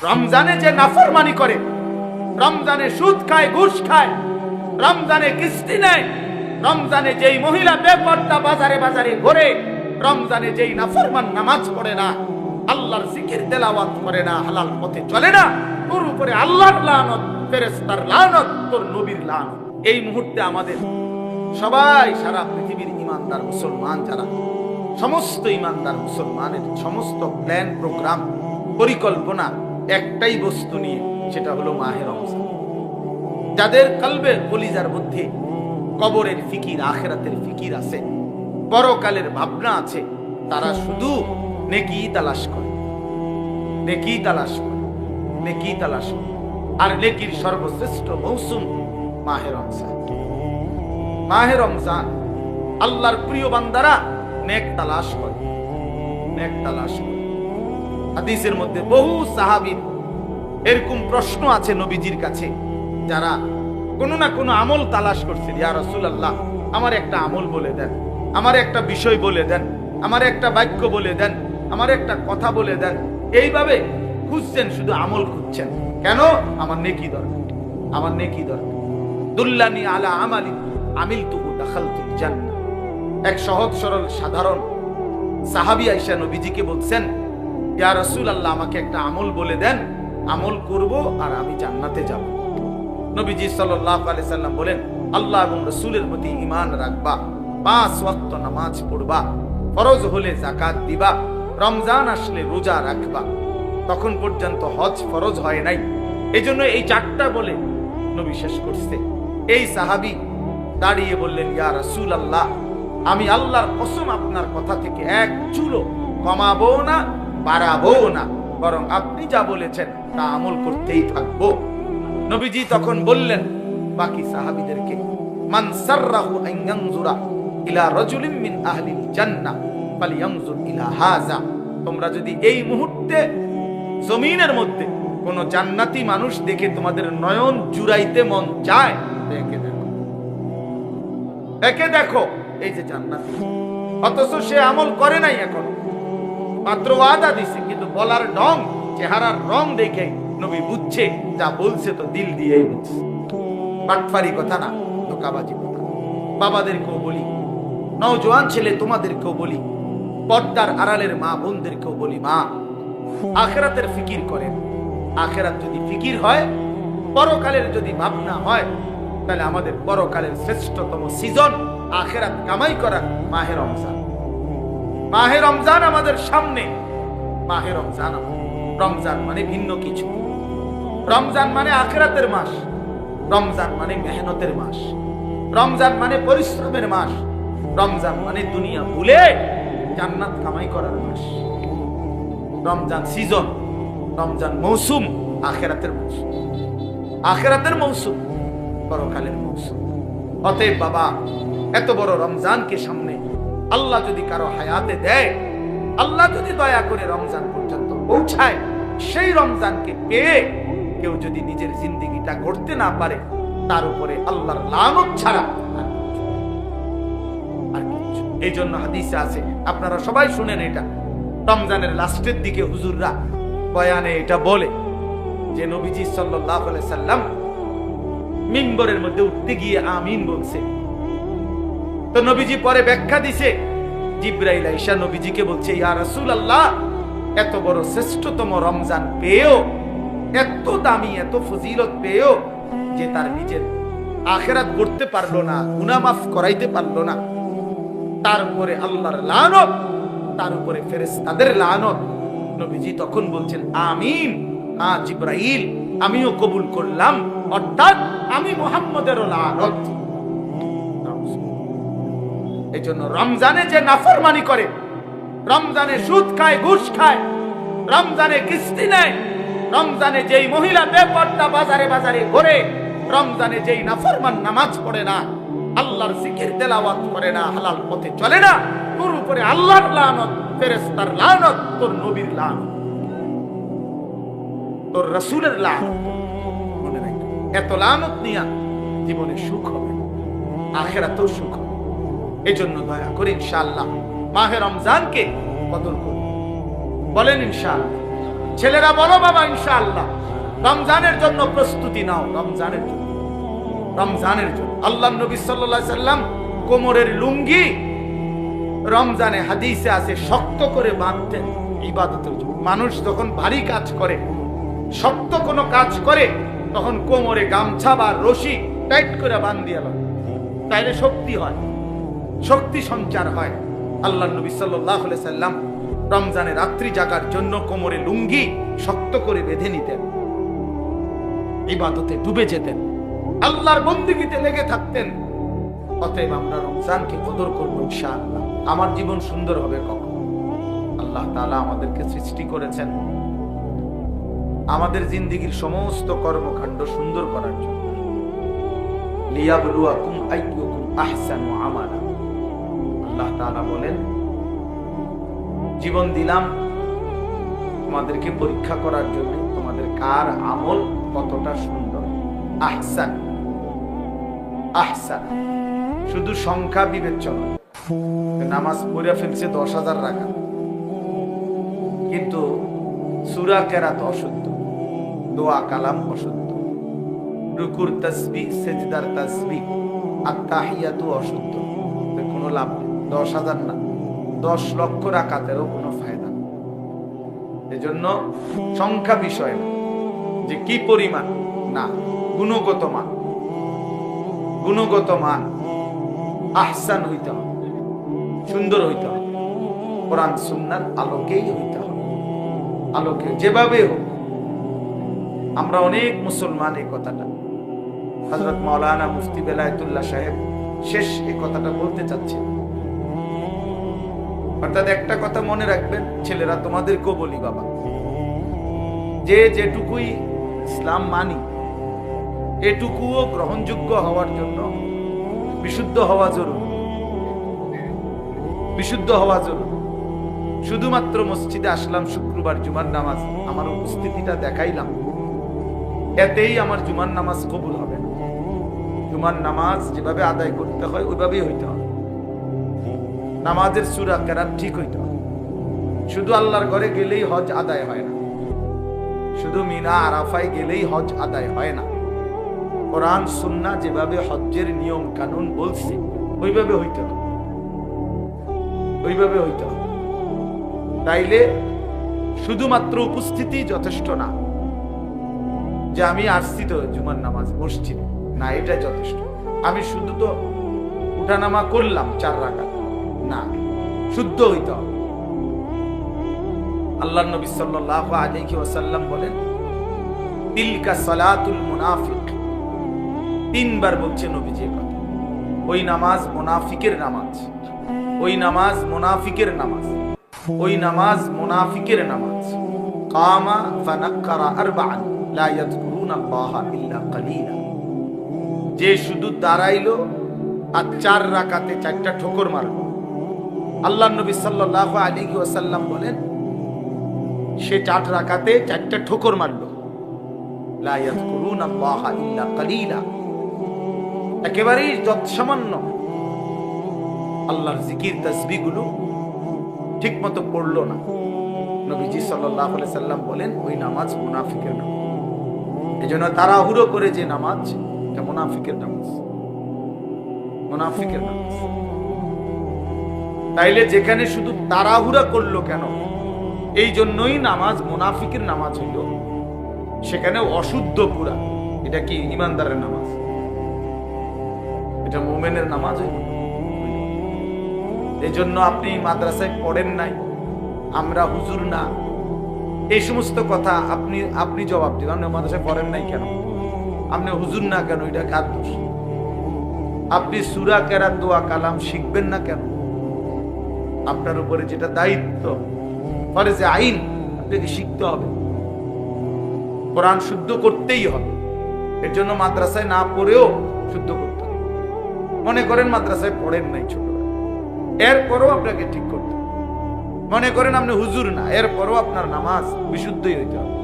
রমজানে যে নাফরমানি করে, রমজানে সুদ খায়, ঘুষ খায়, রমজানে কিস্তি নেয়, রমজানে যেই মহিলা বেপর্দা বাজারে বাজারে ঘোরে, রমজানে যেই নাফরমান নামাজ পড়ে না, আল্লাহর জিকির, তেলাওয়াত করে না, হালাল পথে চলে না, তোর উপরে আল্লাহর লানত ফেরেস্তার লানত, তোর নবীর লানত। এই মুহূর্তে আমাদের সবাই, সারা পৃথিবীর ইমানদার মুসলমান যারা, সমস্ত ইমানদার মুসলমানের সমস্ত প্ল্যান, প্রোগ্রাম, পরিকল্পনা একটাই বস্তু নিয়ে, সেটা হলো মাহের রমজান। যাদের কলবে কলিজার মধ্যে কবরের ফিকির, আখেরাতের ফিকির আছে, পরকালের ভাবনা আছে, তারা শুধু নেকি তালাশ করে। নেকি তালাশ করে, নেকি তালাশ করে। আর নেকির সর্বশ্রেষ্ঠ মৌসুম মাহের রমজান। মাহে রমজান আল্লাহর প্রিয় বান্দারা নেক তালাশ করে, নেক তালাশ করে। হাদিসের মধ্যে বহু সাহাবীর এরকম প্রশ্ন আছে নবীজির কাছে, যারা কোনো না কোনো আমল তালাশ করছে, ইয়া রাসূলুল্লাহ, আমার একটা আমল বলে দেন, আমার একটা বিষয় বলে দেন, আমার একটা বাক্য বলে দেন, আমার একটা কথা বলে দেন। এইভাবে খুঁজছেন, শুধু আমল খুঁজছেন। কেন? আমার নেকি দরকার, আমার নেকি দরকার। দুল্লানি আলা আমালি আমিল তুহু দাখালতুল জান্নাহ এক সহজ সরল সাধারণ সাহাবি আইসা নবীজিকে বলছেন ইয়া রাসূল আল্লাহ আমাকে একটা আমল বলে দেন, আমল করব আর আমি জান্নাতে যাব। নবীজি সাল্লাল্লাহু আলাইহি সাল্লাম বলেন, আল্লাহ এবং রাসূলের প্রতি ঈমান রাখবা, পাঁচ ওয়াক্ত নামাজ পড়বা, ফরজ হলে যাকাত দিবা, রমজান আসলে রোজা রাখবা। তখন পর্যন্ত হজ ফরজ হয় নাই। এই জন্য এই চারটা বলে নবী শেষ করছে। এই সাহাবী দাঁড়িয়ে বললেন, ইয়া রাসূল আল্লাহ আমি আল্লাহর কসম আপনার কথা থেকে এক চুলো কমাবো না বাড়াবো না, বরং আপনি যা বলেছেন তা আমল করতেই থাকব। নবীজি তখন বললেন, বাকি সাহাবীদেরকে তোমরা যদি এই মুহূর্তে জমিনের মধ্যে কোন জান্নাতি মানুষ দেখে তোমাদের নয়ন জুড়াইতে মন একে দেখো, এই যে জান্নাতি। অথচ সে আমল করে নাই এখন। মাত্র ওয়াদা দিছে, কিন্তু বলার ঢং চেহারার রং দেখে নবী বুঝছে, যা বলছে তো দিল দিয়েই বলছে। বাটফারি কথা না, ধোকাবাজি কথা। বাবাদেরকেও বলি, নওজোয়ান ছেলে তোমাদেরকেও বলি, পর্দার আড়ালের মা বোনদেরকেও বলি, মা, আখেরাতের ফিকির করেন। আখেরাত যদি ফিকির হয়, পরকালের যদি ভাবনা হয়, তাহলে আমাদের পরকালের শ্রেষ্ঠতম সিজন আখেরাত কামাই করা মাহের রমজান। মাহে রমজান আমাদের সামনে। মাহে রমজান রমজান মানে ভিন্ন কিছু। রমজান মানে আখেরাতের মাস। রমজান মানে মেহনতের মাস। রমজান মানে পরিশ্রমের মাস। রমজান মানে দুনিয়া ভুলে জান্নাত কামাই করার মাস। রমজান সিজন। রমজান মৌসুম আখেরাতের মৌসুম আখেরাতের মৌসুম পরকালের মৌসুম। অতএব বাবা, এত বড় রমজানকে সামনে আল্লাহ যদি কারও হায়াতে দেয়, আল্লাহ যদি দয়া করে রমজান পর্যন্ত পৌঁছায়, সেই রমজানকে পেয়ে কেউ যদি নিজের জিন্দিগিটা গড়তে না পারে, তার উপরে আল্লাহর লানত ছাড়া। এই জন্য হাদিসে আছে, আপনারা সবাই শুনেন এটা। রমজানের লাস্টের দিকে হুজুররা বয়ানে এটা বলে যে, নবীজি আলাইহি সাল্লাম মিম্বরের মধ্যে উঠতে গিয়ে আমিন বলছে। তো নবীজি পরে ব্যাখ্যা দিছে, জিব্রাইল আইসা নবীজিকে বলছে, ইয়া রাসূলুল্লাহ, এত বড় শ্রেষ্ঠতম রমজান পেয়েও, এত দামি, এত ফজিলত পেয়েও যে তার নিজের আখেরাত করতে পারল না, গুনাহ মাফ করাইতে পারল না। তার উপরে আল্লাহর লানত, তার উপরে ফেরেশতাদের লানত। নবীজি তখন বলছেন, আমিন আ জিব্রাইল, আমিও কবুল করলাম, অর্থাৎ আমি মুহাম্মদেরও লানত। এই জন্য রমজানে যে নাফরমানি করে, রমজানে সুদ খায়, ঘুষ খায়, রমজানে কিস্তি নেয়, রমজানে যেই মহিলা বেপর্দা বাজারে বাজারে ঘোরে, রমজানে যেই নাফরমান নামাজ পড়ে না, আল্লাহর জিকির, তেলাওয়াত করে না, হালাল পথে চলে না, তোর উপরে আল্লাহর লানত, ফেরেশতার লানত, তোর নবীর লানত। তোর রাসূলের লানত। মনে রাখ, এত লানত নিয়া জীবনে সুখ হবে আখেরাতেও সুখ হবে এজন্য দয়া করে ইনশাআল্লাহ মাহে রমজানকে কদর করুন। বলেন ইনশাআল্লাহ। ছেলেরা বলো বাবা ইনশাআল্লাহ, রমজানের জন্য প্রস্তুতি নাও, রমজানের জন্য। রমজানের জন্য। আল্লাহ নবী সাল্লাল্লাহু আলাইহি সাল্লাম কোমরের লুঙ্গি রমজানে হাদিসে আছে, শক্ত করে বাঁধতেন ইবাদতের জন্য। মানুষ যখন ভারী কাজ করে, শক্ত কোনো কাজ করে, তখন কোমরে গামছা বা রশি টাইট করে বান্ধিয়ে লয় তাইলে শক্তি হয়। শক্তি সঞ্চার হয়। আল্লাহ নবী সাল্লাহ সাল্লাম রমজানে রাত্রি জাগার জন্য কোমরে লুঙ্গি শক্ত করে বেঁধে নিতেন। ইবাদতে ডুবে যেতেন। আল্লাহর বন্দিগিতে লেগে থাকতেন। অতএব আমরা রমজানকে কদর করব ইনশাআল্লাহ। আমার জীবন সুন্দর হবে কখন? আল্লাহ তাআলা আমাদেরকে সৃষ্টি করেছেন। আমাদের জিন্দিগির সমস্ত কর্মকাণ্ড সুন্দর করার জন্য। লিয়াবলুয়াকুম আইয়ুকুম আহসানু আমালা। বলেন, জীবন দিলাম তোমাদেরকে পরীক্ষা করার জন্য। তোমাদের কার আমল কতটা সুন্দর? আহসান আহসান। শুধু সংখ্যা বিবেচনা। নামাজ পড়ে ফেলছে দশ হাজার রাখা। কিন্তু সুরা কেরাত অশুদ্ধ, দোয়া কালাম অশুদ্ধ। রুকুর তসবি সেজদার তসবি আত্মাহিয়াতু এর কোনো লাভ নেই। দশ হাজার না, দশ লক্ষ রাকাতেরও কোনো ফায়দা এজন্য সংখ্যা বিষয় না, যে কি পরিমাণ না, গুণগত মান। গুণগত মান আহসান হইতে হবে, সুন্দর হইতে হবে। কোরআন সুন্নার আলোকেই হইতে হবে। আলোকে যেভাবে হোক, আমরা অনেক মুসলমান এই কথাটা। হজরত মাওলানা মুফতি বেলায়েতুল্লাহ সাহেব শেষ এই কথাটা বলতে চাচ্ছি অর্থাৎ একটা কথা মনে রাখবেন, ছেলেরা তোমাদেরকেও বলি বাবা। যে যেটুকুই ইসলাম মানি, এটুকুও গ্রহণযোগ্য হওয়ার জন্য বিশুদ্ধ হওয়া জরুরি। বিশুদ্ধ হওয়া জরুরি। শুধুমাত্র মসজিদে আসলাম শুক্রবার জুমার নামাজ, আমার উপস্থিতিটা দেখাইলাম। এতেই আমার জুমার নামাজ কবুল হবে না। জুমার নামাজ যেভাবে আদায় করতে হয়, ওইভাবেই হইতে হবে। নামাজের সুরা কেরাত ঠিক হইতে। শুধু আল্লাহর ঘরে গেলেই হজ আদায় হয় না। শুধু মিনা, আরাফায় গেলেই হজ আদায় হয় না। কোরআন সুন্না যেভাবে হজ্জের নিয়ম কানুন বলছে, ওইভাবে হইতে হবে ওইভাবে হইতে হবে তাইলে শুধুমাত্র উপস্থিতি যথেষ্ট না। যে আমি আসছি তো জুমার নামাজ, মসজিদে। না এটা যথেষ্ট। আমি শুধু তো উঠানামা করলাম চার রাখা না, শুদ্ধ হইতে হবে। আল্লাহ নবী সাল্লাল্লাহু আলাইহি ওয়াসাল্লাম বলেন, তিলকা সালাতুল মুনাফিক। তিনবার বলছে নবীজি কথা। ওই নামাজ মুনাফিকের নামাজ। ওই নামাজ মুনাফিকের নামাজ। ওই নামাজ মুনাফিকের নামাজ। কামা ফানাক্কারা আরবাআন, লা ইয়াযকুরুনা আল্লাহা ইল্লা কালিলা। যে শুধু দাঁড়াইলো আর চার রাকাতে চারটা ঠোকর মারলো। আল্লাহ নবী সাল্লাল্লাহু আলাইহি ওয়াসাল্লাম বলেন, সে চার রাখাতে চারটা ঠোকর মারলো। একেবারেই যত সামান্য আল্লাহর জিকির তসবিগুলো ঠিক মতো পড়ল না। নবীজি সাল্লাহ সাল্লাম বলেন, ওই নামাজ মুনাফিকের নামাজ এই জন্য তাড়াহুড়ো করে যে নামাজ, এটা মুনাফিকের নামাজ। মুনাফিকের নামাজ। তাইলে যেখানে শুধু তাড়াহুড়া করল কেন? এই জন্যই নামাজ মুনাফিকের নামাজ হইল। সেখানে অশুদ্ধ পুরা। এটা কি ইমানদারের নামাজ? এটা মোমেনের নামাজ হইল। এই জন্য আপনি মাদ্রাসায় পড়েন নাই। আমরা হুজুর না। এই সমস্ত কথা আপনি আপনি জবাব দিন। আপনি মাদ্রাসায় পড়েন নাই কেন? আপনি হুজুর না কেন? এটা কার দোষ? আপনি সুরা কেরাত দোয়া কালাম শিখবেন না কেন? আপনার উপরে যেটা দায়িত্ব ফলে আইন আপনাকে শিখতে হবে। কোরআন শুদ্ধ করতেই হবে। এর জন্য মাদ্রাসায় না পড়েও শুদ্ধ করতে হবে। মনে করেন মাদ্রাসায় পড়েন নাই ছোটবেলা এরপরও আপনাকে ঠিক করতে হবে। মনে করেন আপনি হুজুর না, এরপরও আপনার নামাজ বিশুদ্ধই হইতে হবে।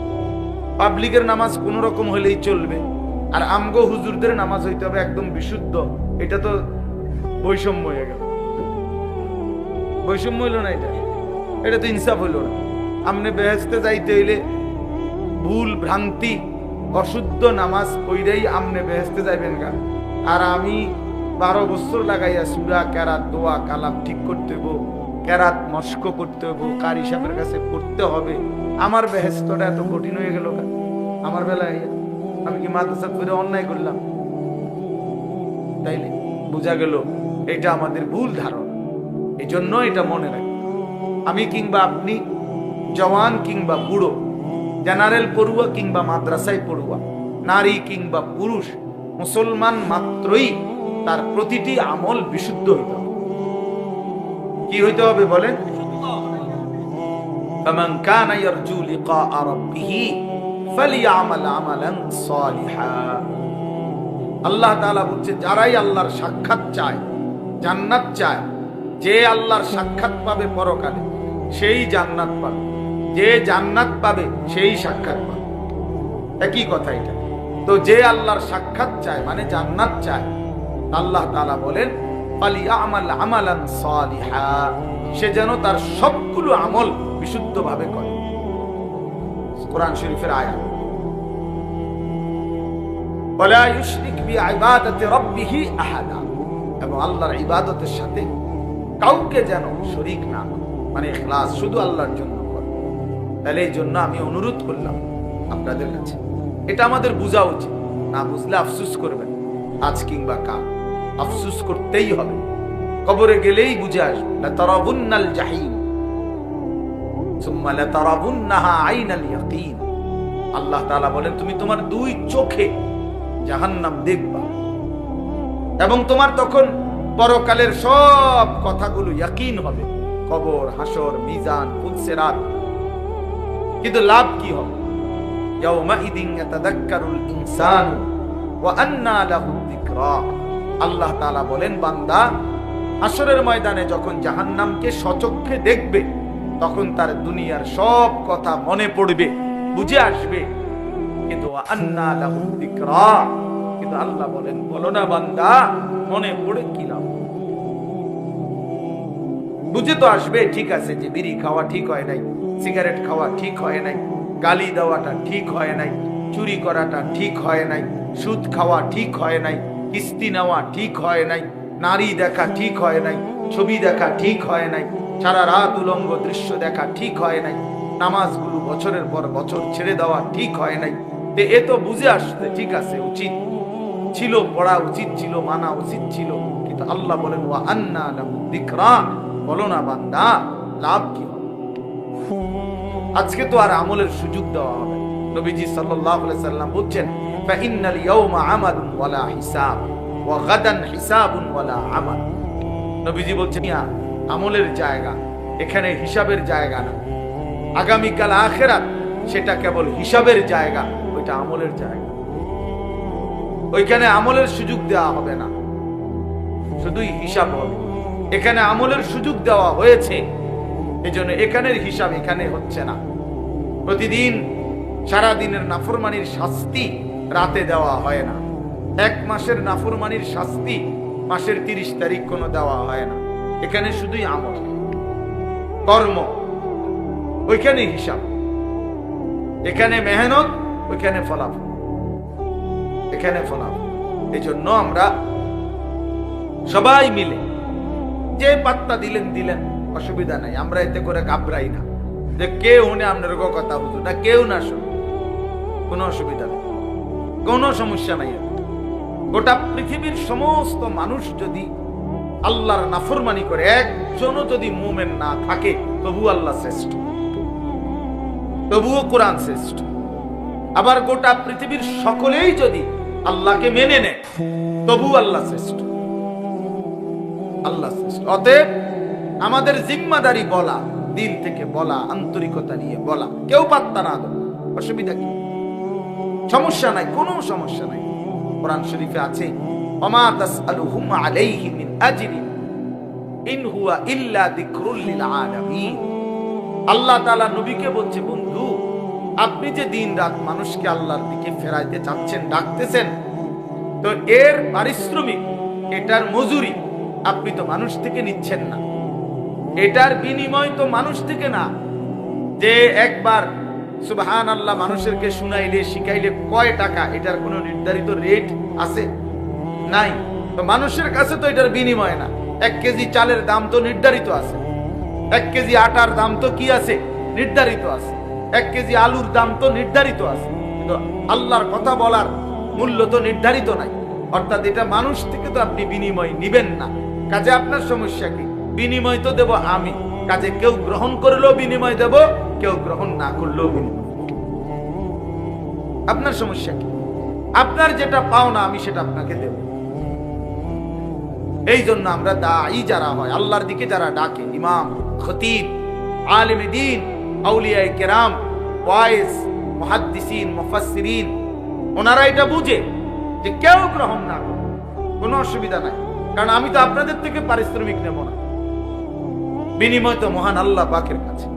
পাবলিকের নামাজ কোন রকম হলেই চলবে। আর আমগো হুজুরদের নামাজ হইতে হবে একদম বিশুদ্ধ। এটা তো বৈষম্য হয়ে গেল। বৈষম্য হইল না এটা। এটা তো ইনসাফ হইল না। আপনি বেহেস্তে যাইতে হইলে ভুল, ভ্রান্তি, অশুদ্ধ নামাজ পইরেই আমনে বেহেস্তে যাইবেন গা। আর আমি বারো বছর লাগাইয়া সুরা, কেরাত, দোয়া, কালাম ঠিক করতে হইব ক্যারাত মস্ক করতে হইব, কারি সাহেবের কাছে পড়তে হবে। আমার বেহেস্তটা এত কঠিন হয়ে গেল গা। আমার বেলায় আমি কি মাদ্রাসা করে অন্যায় করলাম? তাইলে বোঝা গেল এটা আমাদের ভুল ধারণা। এই জন্য এটা মনে রাখি আমি কিংবা আপনি জওয়ান কিংবা বুড়ো জেনারেল পড়ুয়া কিংবা মাদ্রাসায় পড়ুয়া নারী কিংবা পুরুষ মুসলমান মাত্রই তার প্রতিটি আমল বিশুদ্ধ হইতে হবে কি হইতে হবে বলেন فمن كان يرجو لقاء ربه فليعمل عملا صالحا আল্লাহ তাআলা বলছে যারাই আল্লাহর সাক্ষাৎ চায় জান্নাত চায় যে আল্লাহর সাক্ষাৎ পাবে পরকালে, সেই জান্নাত পাবে। যে জান্নাত পাবে, সেই সাক্ষাৎ পাবে। একই কথা এটা। তো যে আল্লাহর সাক্ষাৎ চায় মানে জান্নাত চায়, আল্লাহ তালা বলেন সালিহা সে যেন তার সবগুলো আমল বিশুদ্ধভাবে করে। কোরআন শরীফের আহাদা এবং আল্লাহর ইবাদতের সাথে কাউকে যেন শরীক না মানে ইখলাস শুধু আল্লাহর জন্য করে। তাহলে এই জন্য আমি অনুরোধ করলাম আপনাদের কাছে। এটা আমাদের বোঝা উচিত। না বুঝলে আফসুস করবেন। আজ কিংবা কাল। আফসুস করতেই হবে। কবরে গেলেই বুঝে আসবে। জাহিম। লাতারাবুন্নাহা আইনাল ইয়াকিন। আল্লাহ তাআলা বলেন, তুমি তোমার দুই চোখে জাহান্নাম দেখবা। এবং তোমার তখন পরকালের সব কথাগুলো ইয়াকিন হবে। কবর, হাসর, মিজান, ফুলসেরাত। কিন্তু লাভ কি হবে? ইয়াউমাইদিন ইয়াতাযাক্কারুল ওয়া আন্না লাহু যিকরা। আল্লাহ তাআলা বলেন, বান্দা, হাসরের ময়দানে যখন জাহান্নামকে সচক্ষে দেখবে, তখন তার দুনিয়ার সব কথা মনে পড়বে, বুঝে আসবে। কিন্তু আন্না লাহু যিকরা আল্লাহ বলেন বলো না বান্দা মনে পড়ে কি লাভ বুঝে তো আসবে ঠিক আছে যে বিড়ি খাওয়া ঠিক হয় নাই সিগারেট খাওয়া ঠিক হয় নাই গালি দেওয়াটা ঠিক হয় নাই চুরি করাটা ঠিক হয় নাই সুদ খাওয়া ঠিক হয় নাই কিস্তি নেওয়া ঠিক হয় নাই নারী দেখা ঠিক হয় নাই ছবি দেখা ঠিক হয় নাই সারা রাত উলঙ্গ দৃশ্য দেখা ঠিক হয় নাই নামাজগুলো বছরের পর বছর ছেড়ে দেওয়া ঠিক হয় নাই এ তো বুঝে আসতে ঠিক আছে উচিত ছিল, পড়া উচিত ছিল, মানা উচিত ছিল, কিন্তু আল্লাহ বলেন, ওয়া আন্না যিকরা বলো না বান্দা, লাভ কি আজকে তো আর আমলের সুযোগ দেওয়া হবে। নবীজি সাল্লাম বলছেন ওয়ালা হিসাব, ওয়া গাদান হিসাবুন ওয়ালা আমাল। নবীজি বলছেন আমলের জায়গা, এখানে হিসাবের জায়গা না। আগামীকাল আখেরাত, সেটা কেবল হিসাবের জায়গা, ওইটা আমলের জায়গা। ওইখানে আমলের সুযোগ দেওয়া হবে না। শুধুই হিসাব হবে। এখানে আমলের সুযোগ দেওয়া হয়েছে। এজন্য এখানের হিসাব এখানে হচ্ছে না। প্রতিদিন সারা দিনের নাফরমানির শাস্তি রাতে দেওয়া হয় না। এক মাসের নাফরমানির শাস্তি মাসের তিরিশ তারিখ কোনো দেওয়া হয় না। এখানে শুধুই আমল। কর্ম। ওইখানে হিসাব। এখানে মেহনত, ওইখানে ফলাফল। এখানে ফলাফল এই জন্য আমরা সবাই মিলে যে পাত্তা দিলেন দিলেন, অসুবিধা নাই। আমরা এতে করে ঘাবড়াই না। যে কেউ উনি আপনার কথা বুঝুন না কেউ না শুনুন কোনো অসুবিধা নেই। কোনো সমস্যা নাই গোটা পৃথিবীর সমস্ত মানুষ যদি আল্লাহর নাফরমানি করে, একজনও যদি মুমেন না থাকে, তবু আল্লাহ শ্রেষ্ঠ। তবুও কোরআন শ্রেষ্ঠ। আবার গোটা পৃথিবীর সকলেই যদি আল্লাহকে মেনে নেয়। তবু আল্লাহ শ্রেষ্ঠ। আল্লাহ শ্রেষ্ঠ। অতএব আমাদের জিম্মাদারি বলা দিল থেকে বলা, আন্তরিকতা নিয়ে বলা, কেউ পাত্তা না দেয়। অসুবিধা কি? সমস্যা নাই, কোনো সমস্যা নাই। কোরআন শরীফে আছে, ওমা তাসআলুহুম আলাইহি মিন আজরিন ইন হুয়া ইল্লা যিকরুল লিল আলামিন। আল্লাহ তাআলা নবীকে বলছে, বন্ধু আপনি যে দিন রাত মানুষকে আল্লাহর দিকে ফেরাইতে চাচ্ছেন, ডাকতেছেন, তো এর পারিশ্রমিক, এটার মজুরি আপনি তো মানুষ থেকে নিচ্ছেন না। এটার বিনিময় তো মানুষ থেকে না। যে একবার সুবহান আল্লাহ মানুষেরকে শুনাইলে, শিখাইলে কয় টাকা, এটার কোনো নির্ধারিত রেট আছে? নাই। তো মানুষের কাছে তো এটার বিনিময় না। এক কেজি চালের দাম তো নির্ধারিত আছে। এক কেজি আটার দাম তো কি আছে? নির্ধারিত আছে। এক কেজি আলুর দাম তো নির্ধারিত আছে। কিন্তু আল্লাহর কথা বলার মূল্য তো নির্ধারিত নাই। অর্থাৎ এটা মানুষ থেকে তো আপনি বিনিময় নিবেন না। কাজে আপনার সমস্যা কি? বিনিময় তো দেব আমি। কাজে কেউ গ্রহণ করলেও বিনিময় দেব, কেউ গ্রহণ না করলেও বিনিময়। আপনার সমস্যা কি? আপনার যেটা পাও না, আমি সেটা আপনাকে দেব। এই জন্য আমরা দায়ী যারা হয়, আল্লাহর দিকে যারা ডাকে, ইমাম, খতিব, আলিম দিন আউলিয়ায় কেরাম ওনারা এটা বুঝে যে কেউ গ্রহণ না কোনো অসুবিধা নাই। কারণ আমি তো আপনাদের থেকে পারিশ্রমিক নেব না। বিনিময় তো মহান আল্লাহ কাছে।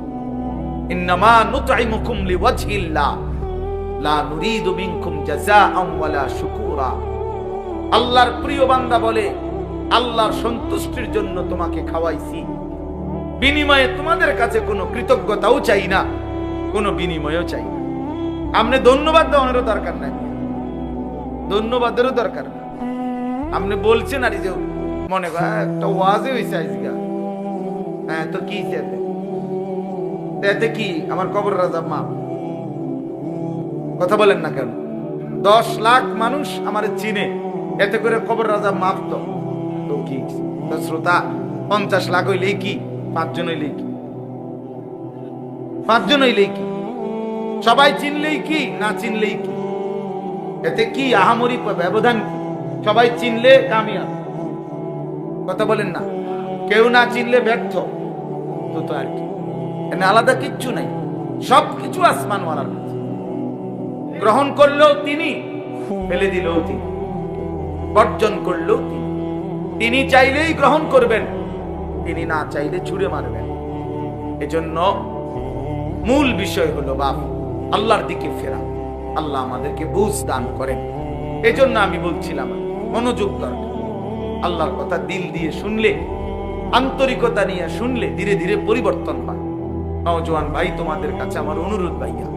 আল্লাহর প্রিয় বান্দা বলে, আল্লাহর সন্তুষ্টির জন্য তোমাকে খাওয়াইছি। বিনিময়ে তোমাদের কাছে কোনো কৃতজ্ঞতাও চাই না। কোনো বিনিময়ও চাই না। আপনি ধন্যবাদ দেওয়ানেরও দরকার নাই। ধন্যবাদেরও দরকার না। আপনি বলছেন আর যে, মনে কর একটা ওয়াজে হয়েছে আজকে। হ্যাঁ তো কি হইছে এতে? কি? আমার কবর রাজা মা। কথা বলেন না কেন? দশ লাখ মানুষ আমার চিনে। এতে করে কবর রাজা মাপ তো। কি শ্রোতা, পঞ্চাশ লাখ হইলেই কি? পাঁচজন হইলেই কি? পাঁচজন হইলেই কি? সবাই চিনলেই কি, না চিনলেই কি? এতে কি আহামরি ব্যবধান কি? সবাই চিনলে কামিয়াব। কথা বলেন না। কেউ না চিনলে ব্যর্থ। তো আর কি। এখানে আলাদা কিচ্ছু নাই। সব কিছু আসমানওয়ালার কাছে গ্রহণ করলেও তিনি, ফেলে দিলেও তিনি। বর্জন করলেও তিনি। তিনি চাইলেই গ্রহণ করবেন। তিনি না চাইলে ছুড়ে মারবেন। এজন্য মূল বিষয় হলো বাপ, আল্লাহর দিকে ফেরা। আল্লাহ আমাদেরকে বুঝ দান করেন। এজন্য আমি বলছিলাম, মনোযোগ দরকার। আল্লাহর কথা দিল দিয়ে শুনলে, আন্তরিকতা নিয়ে শুনলে ধীরে ধীরে পরিবর্তন হয়। নওজোয়ান ভাই, তোমাদের কাছে আমার অনুরোধ ভাইয়া,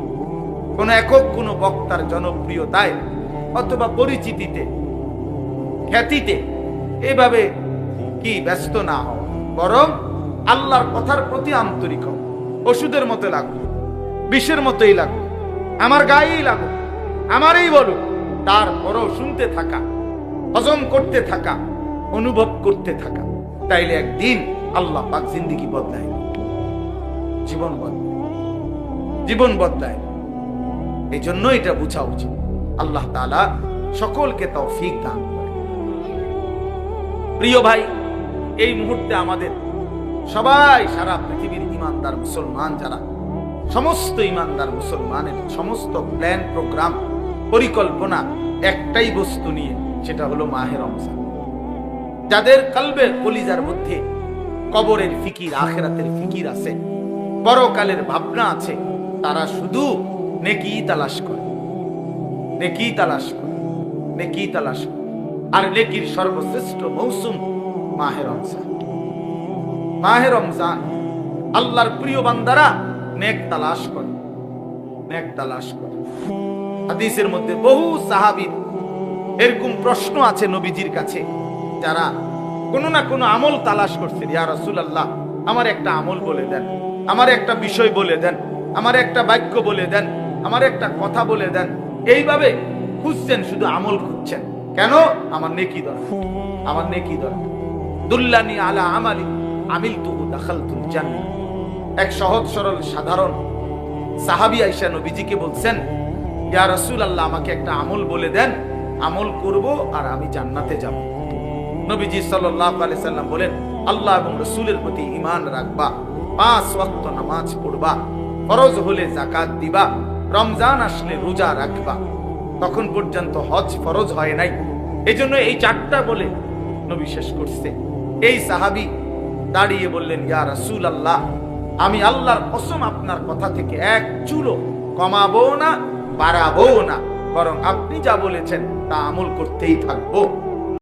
কোন একক, কোন বক্তার জনপ্রিয়তায় অথবা পরিচিতিতে, খ্যাতিতে এভাবে কি ব্যস্ত না হও। বরং আল্লাহর কথার প্রতি আন্তরিক হও। ওষুধের মতো লাগো। বিষের মতোই লাগো আমার গায়েই লাগো আমারই বলো তারপরও শুনতে থাকা, হজম করতে থাকা, অনুভব করতে থাকা, তাইলে একদিন আল্লাহ পাক জিন্দিগি বদলায়। জীবন বদলায়। জীবন বদলায়। এই জন্য এটা বোঝা উচিত। আল্লাহ তাআলা সকলকে তৌফিক দান করে প্রিয় ভাই, এই মুহূর্তে আমাদের সবাই, সারা পৃথিবীর ইমানদার মুসলমান যারা সমস্ত ইমানদার মুসলমানের সমস্ত প্ল্যান প্রোগ্রাম পরিকল্পনা একটাই বস্তু নিয়ে, সেটা হলো মাহে রমজান। যাদের কলবে কলিজার মধ্যে কবরের ফিকির, আখেরাতের ফিকির আছে, পরকালের ভাবনা আছে, তারা শুধু নেকি তালাশ করে। নেকি তালাশ করে, নেকি তালাশ করে। আর নেকির সর্বশ্রেষ্ঠ মৌসুম মাহে রমজান। মাহে রমজান, আল্লাহর প্রিয় বান্দারা নেক তালাশ করে নেক তালাশ করে। হাদিসের মধ্যে বহু সাহাবীর এরকম প্রশ্ন আছে নবীজির কাছে, যারা কোনো না কোনো আমল তালাশ করছে, ইয়া রাসূলুল্লাহ, আমার একটা আমল বলে দেন, আমার একটা বিষয় বলে দেন, আমার একটা বাক্য বলে দেন, আমার একটা কথা বলে দেন। এইভাবে খুঁজছেন, শুধু আমল খুঁজছেন। কেন? আমার নেকি দরকার, আমার নেকি দরকার। দুল্লানি আলা আমালি আমিল তুহু দাখালতুল জান্নাহ। এক সহজ সরল সাধারণ সাহাবী আয়েশা নবীজিকে বলছেন, ইয়া রাসূলুল্লাহ, আমাকে একটা আমল বলে দেন, আমল করব আর আমি জান্নাতে যাব। নবীজি আলাইহি সাল্লাম বলেন, আল্লাহ এবং রাসূলের প্রতি ঈমান রাখবা, পাঁচ ওয়াক্ত নামাজ পড়বা, ফরজ হলে যাকাত দিবা, রমজান আসলে রোজা রাখবা। তখন পর্যন্ত হজ ফরজ হয় নাই। এজন্য এই চারটা বলে নবী শেষ করছে। এই সাহাবী দাঁড়িয়ে বললেন, ইয়া রাসূল আল্লাহ আমি আল্লাহর কসম আপনার কথা থেকে এক চুলো কমাবো না বাড়াবো না। বরং আপনি যা বলেছেন তা আমল করতেই থাকব।